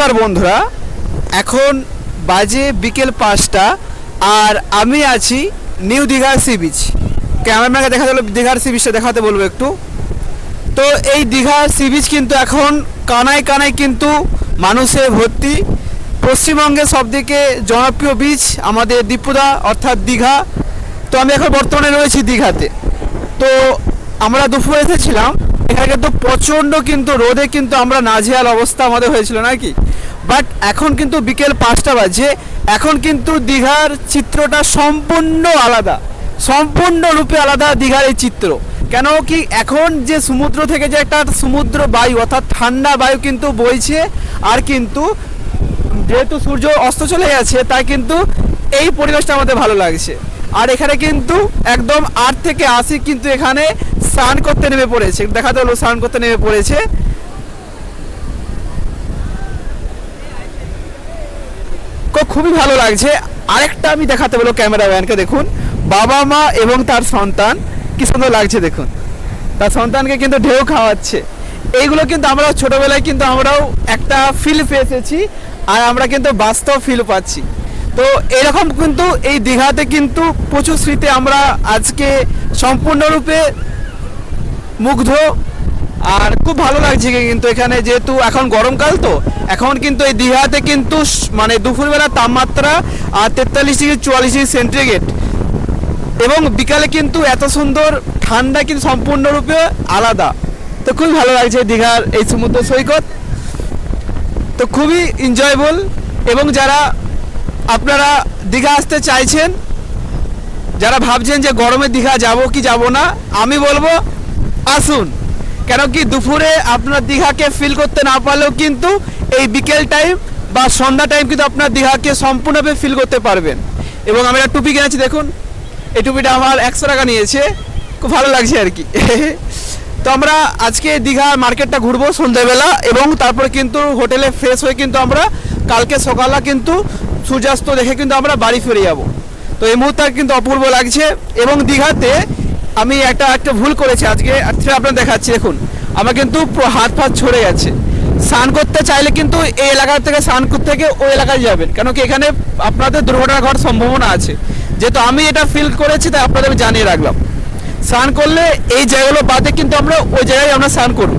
নমস্কার বন্ধুরা, এখন বাজে বিকেল পাঁচটা আর আমি আছি নিউ দীঘার সি বিচ। ক্যামেরাম্যানকে দেখা গেলো দীঘার সি বিচটা দেখাতে বলব একটু। তো এই দীঘার সি বিচ কিন্তু এখন কানায় কানায় কিন্তু মানুষে ভর্তি। পশ্চিমবঙ্গের সবথেকে জনপ্রিয় বিচ আমাদের দীপুদা অর্থাৎ দীঘা। তো আমি এখন বর্তমানে রয়েছি দীঘাতে। তো আমরা দুপুরে এসেছিলাম এখানে কিন্তু প্রচণ্ড কিন্তু রোদে কিন্তু আমরা নাজেহাল অবস্থা আমাদের হয়েছিল নাকি বাট এখন কিন্তু বিকেল পাঁচটা বাজে, এখন কিন্তু দীঘার চিত্রটা সম্পূর্ণ আলাদা সম্পূর্ণরূপে আলাদা দীঘার এই চিত্র। কেন কি এখন যে সমুদ্র থেকে যে একটা সমুদ্র বায়ু, অর্থাৎ ঠান্ডা বায়ু কিন্তু বইছে, আর কিন্তু যেহেতু সূর্য অস্ত চলে গেছে, তাই কিন্তু এই পরিবেশটা আমাদের ভালো লাগছে। আর এখানে কিন্তু একদম আট থেকে আশি কিন্তু এখানে স্নান করতে নেমে পড়েছে। দেখাতে হলো স্নান করতে নেমে পড়েছে। খুব- খুবই ভালো লাগছে। আরেকটা আমি দেখাতে বলো ক্যামেরাম্যানকে, দেখুন। বাবা মা এবং তার সন্তান, কি সুন্দর লাগছে, দেখুন। তার সন্তানকে কিন্তু ঢেউ খাওয়াচ্ছে। এইগুলো কিন্তু আমরা ছোটবেলায় কিন্তু আমরাও একটা ফিল পেয়েছি, আর আমরা কিন্তু বাস্তব ফিল পাচ্ছি। তো এরকম কিন্তু এই দীঘাতে কিন্তু প্রচুর স্মৃতি আমরা আজকে সম্পূর্ণরূপে মুগ্ধ। আর খুব ভালো লাগছে কিন্তু এখানে যেহেতু এখন গরমকাল তো, এখন কিন্তু এই দীঘাতে কিন্তু মানে দুপুরবেলা তাপমাত্রা আর তেতাল্লিশ ডিগ্রি চুয়াল্লিশ ডিগ্রি সেন্টিগ্রেড। এবং বিকালে কিন্তু এত সুন্দর ঠান্ডা কিন্তু সম্পূর্ণরূপে আলাদা। তো খুবই ভালো লাগছে দীঘার এই সমুদ্র সৈকত। তো খুবই এনজয়েবল এবং যারা, আপনারা দীঘা আসতে চাইছেন, যারা ভাবছেন যে গরমে দীঘা যাব কি যাব না, আমি বলব আসুন। কেন কি দুপুরে আপনার দীঘাকে ফিল করতে না পারলেও কিন্তু এই বিকেল টাইম বা সন্ধ্যা টাইম কিন্তু আপনার দীঘাকে সম্পূর্ণভাবে ফিল করতে পারবেন। এবং আমি একটা টুপি কিনেছি, দেখুন। এই টুপিটা আমার একশো টাকা নিয়েছে। খুব ভালো লাগছে আর কি। তো আমরা আজকে দীঘা মার্কেটটা ঘুরবো সন্ধ্যাবেলা এবং তারপরে কিন্তু হোটেলে ফ্রেশ হয়ে কিন্তু আমরা কালকে সকালে কিন্তু সূর্যাস্ত দেখে কিন্তু আমরা বাড়ি ফিরে যাব। তো এই মুহূর্তে কিন্তু অপূর্ব লাগছে এবং দীঘাতে আমি একটা একটা ভুল করেছি আজকে আপনার দেখাচ্ছি, দেখুন। আমার কিন্তু হাত ফাত ছড়ে গেছে স্নান করতে চাইলে কিন্তু এই এলাকা থেকে স্নান করতে থেকে ওই এলাকায় যাবেন। কেন কি এখানে আপনাদের দুর্ঘটনা ঘটার সম্ভাবনা আছে। যেহেতু আমি এটা ফিল করেছি, তাই আপনাদের জানিয়ে রাখলাম। স্নান করলে এই জায়গাগুলো বাদে কিন্তু আমরা ওই জায়গায় আমরা স্নান করব।